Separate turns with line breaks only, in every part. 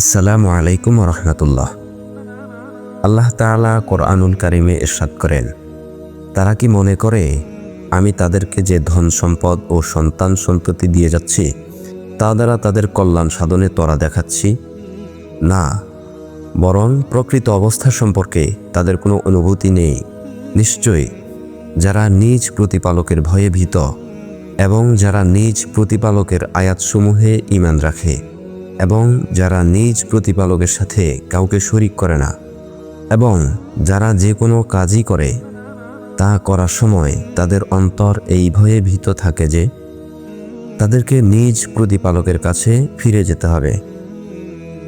আসসালামু আলাইকুম রহমতুল্লাহ। আল্লাহ তাআলা কোরআনুল কারিমে এরশাদ করেন, তারা কি মনে করে আমি তাদেরকে যে ধন সম্পদ ও সন্তান সন্ততি দিয়ে যাচ্ছি, তা দ্বারা তাদের কল্যাণ সাধনে তরা দেখাচ্ছি? না, বরং প্রকৃত অবস্থা সম্পর্কে তাদের কোনো অনুভূতি নেই। নিশ্চয়ই, যারা নিজ প্রতিপালকের ভয়ে ভীত এবং যারা নিজ প্রতিপালকের আয়াতসমূহে ঈমান রাখে। এবং যারা নিজ প্রতিপালকের সাথে কাউকে শরিক করে না, এবং যারা যে কোনো কাজই করে, তা করার সময় তাদের অন্তর এই ভয়ে ভীত থাকে যে, তাদেরকে নিজ প্রতিপালকের কাছে ফিরে যেতে হবে।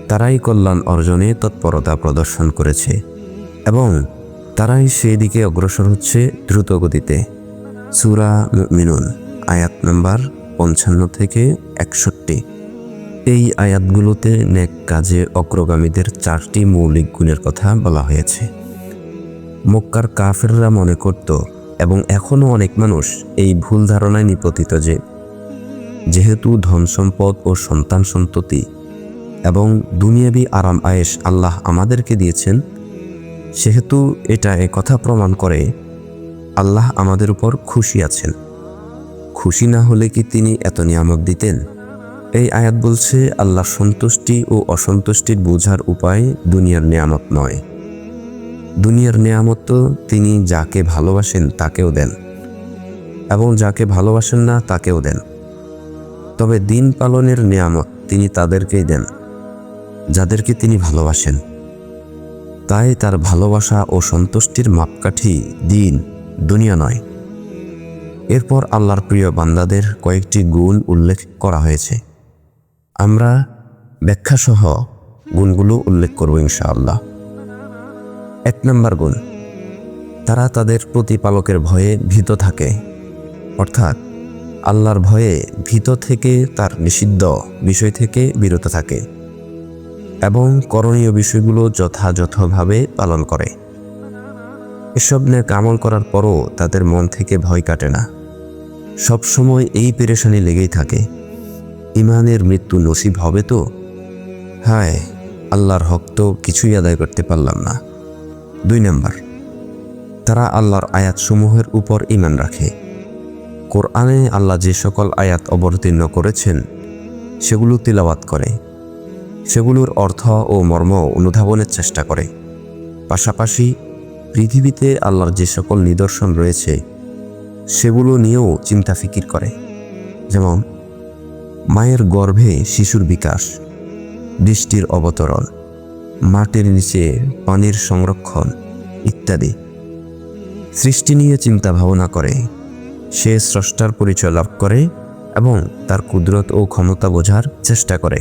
তারাই কল্যাণ অর্জনে তৎপরতা প্রদর্শন করেছে, এবং তারাই সেই দিকে অগ্রসর হচ্ছে দ্রুত গতিতে সুরা মিনুন আয়াত নম্বর পঞ্চান্ন থেকে একষট্টি। এই আয়াতগুলোতে নেক কাজে অগ্রগামীদের চারটি মৌলিক গুণের কথা বলা হয়েছে। মক্কার কাফেররা মনে করত, এবং এখনও অনেক মানুষ এই ভুল ধারণায় নিপতিত যে, যেহেতু ধন সম্পদ ও সন্তান সন্ততি এবং দুনিয়াবি আরাম আয়েস আল্লাহ আমাদেরকে দিয়েছেন, সেহেতু এটা কথা প্রমাণ করে আল্লাহ আমাদের উপর খুশি আছেন। খুশি না হলে কি তিনি এত নিয়ামত দিতেন? এই আয়াত বলছে, আল্লাহ সন্তুষ্টি ও অসন্তুষ্টির বোঝার উপায় দুনিয়ার নিয়ামত নয়। দুনিয়ার নিয়ামত তো তিনি যাকে ভালোবাসেন তাকেও দেন এবং যাকে ভালোবাসেন না তাকেও দেন। তবে দিন পালনের নিয়ামত তিনি তাদেরকেই দেন, যাদেরকে তিনি ভালোবাসেন। তাই তার ভালোবাসা ও সন্তুষ্টির মাপকাঠি দিন, দুনিয়া নয়। এরপর আল্লাহর প্রিয় বান্দাদের কয়েকটি গুণ উল্লেখ করা হয়েছে। আমরা ব্যাখ্যাসহ গুণগুলো উল্লেখ করব ইনশাআল্লাহ। এক নম্বর গুণ, তারা তাদের প্রতিপালকের ভয়ে ভীত থাকে। অর্থাৎ আল্লাহর ভয়ে ভীত থেকে তার নিষিদ্ধ বিষয় থেকে বিরত থাকে এবং করণীয় বিষয়গুলো যথাযথভাবে পালন করে। এসব নিয়ে কামল করার পরও তাদের মন থেকে ভয় কাটে না। সবসময় এই পেরেশানি লেগেই থাকে। ইমানের মৃত্যু নসিব হবে তো? হায়, আল্লাহর হক তো কিছুই আদায় করতে পারলাম না। দুই নম্বর, তারা আল্লাহর আয়াতসমূহের উপর ইমান রাখে। কোরআনে আল্লাহ যে সকল আয়াত অবতীর্ণ করেছেন, সেগুলো তিলাওয়াত করে। সেগুলোর অর্থ ও মর্ম অনুধাবনের চেষ্টা করে। পাশাপাশি পৃথিবীতে আল্লাহর যে সকল নিদর্শন রয়েছে, সেগুলো নিয়েও চিন্তা ফিকির করে। যেমন মায়ের গর্ভে শিশুর বিকাশ বৃষ্টির অবতরণ, মাটির নিচে পানির সংরক্ষণ ইত্যাদি। সৃষ্টি নিয়ে চিন্তা ভাবনা করে, সে স্রষ্টার পরিচয় লাভ করে এবং তার কুদরত ও ক্ষমতা বোঝার চেষ্টা করে।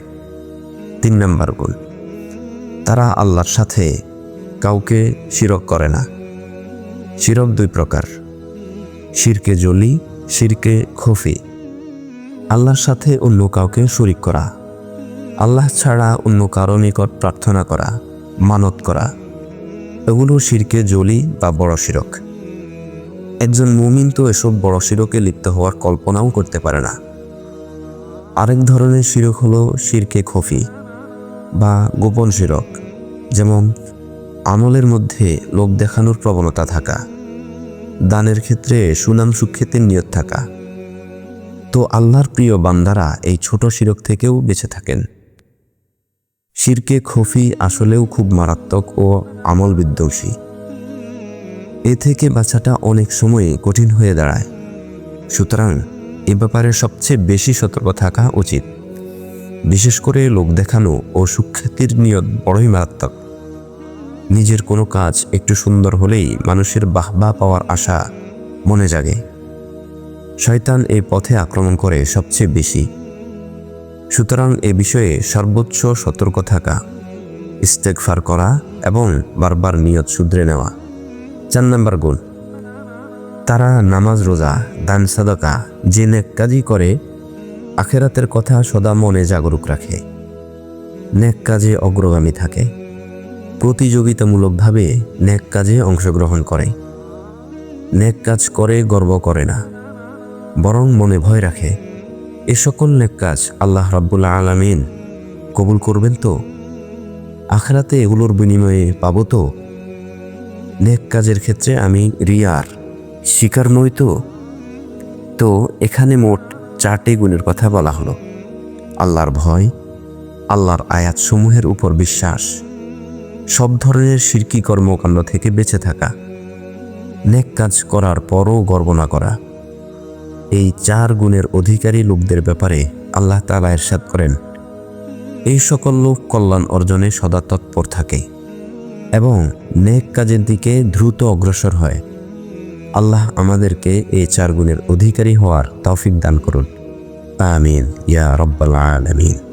তিন নম্বর গুণ তারা আল্লাহর সাথে কাউকে শিরক করে না। শিরক দুই প্রকার, শিরকে জলি, শিরকে খফি। আল্লাহর সাথে অন্য কাউকে শরিক করা। আল্লাহ ছাড়া অন্য কারও নিকট প্রার্থনা করা, মানত করা, এগুলো শিরকে জলি বা বড় শিরক। একজন মুমিন তো এসব বড় শিরকে লিপ্ত হওয়ার কল্পনাও করতে পারে না। আরেক ধরনের শিরক হলো শিরকে খফি বা গোপন শিরক, যেমন আমলের মধ্যে লোক দেখানোর প্রবণতা থাকা, দানের ক্ষেত্রে সুনাম সুখ্যাতির নিয়ত থাকা। তো আল্লাহর প্রিয় বান্দারা এই ছোট শিরক থেকেও বেঁচে থাকেন। শিরকে খফি আসলেও খুব মারাত্মক ও আমল বিধ্বংসী এ থেকে বাঁচাটা অনেক সময় কঠিন হয়ে দাঁড়ায়। সুতরাং এ ব্যাপারে সবচেয়ে বেশি সতর্ক থাকা উচিত। বিশেষ করে লোক দেখানো ও সুখ্যাতির নিয়ত বড়ই মারাত্মক। নিজের কোনো কাজ একটু সুন্দর হলেই মানুষের বাহবা পাওয়ার আশা মনে জাগে। শয়তান এই পথে আক্রমণ করে সবচেয়ে বেশি। সুতরাং এ বিষয়ে সর্বোচ্চ সতর্ক থাকা ইস্তেকফার করা এবং বারবার নিয়ত শুধরে নেওয়া। চার নম্বর গুণ, তারা নামাজ রোজা, দান সাদকা, যে নেক কাজই করে, আখেরাতের কথা সদা মনে জাগরুক রাখে। নেক কাজে অগ্রগামী থাকে, প্রতিযোগিতামূলকভাবে নেক কাজে অংশগ্রহণ করে। নেক কাজ করে গর্ব করে না। বরং মনে ভয় রাখে, এ সকল নেক কাজ আল্লাহ রাব্বুল আলামিন কবুল করবেন তো? আখরাতে এগুলোর বিনিময়ে পাবো তো? নেক কাজের ক্ষেত্রে আমি রিয়ার শিকার নই তো? তো এখানে মোট চারটি গুণের কথা বলা হলো। আল্লাহর ভয়, আল্লাহর আয়াতসমূহের উপর বিশ্বাস, সব ধরনের শিরকি কর্মকাণ্ড থেকে বেঁচে থাকা, নেক কাজ করার পরও গর্ব না করা। এই চার গুণের অধিকারী লোকদের ব্যাপারে আল্লাহ তালা এরশাদ করেন। এই সকল লোক কল্যাণ অর্জনে সদা তৎপর থাকে এবং নেক কাজের দিকে দ্রুত অগ্রসর হয়। আল্লাহ আমাদেরকে এই চার গুণের অধিকারী হওয়ার তৌফিক দান করুন। আমিন। ইয়া রব্বাল আলামিন।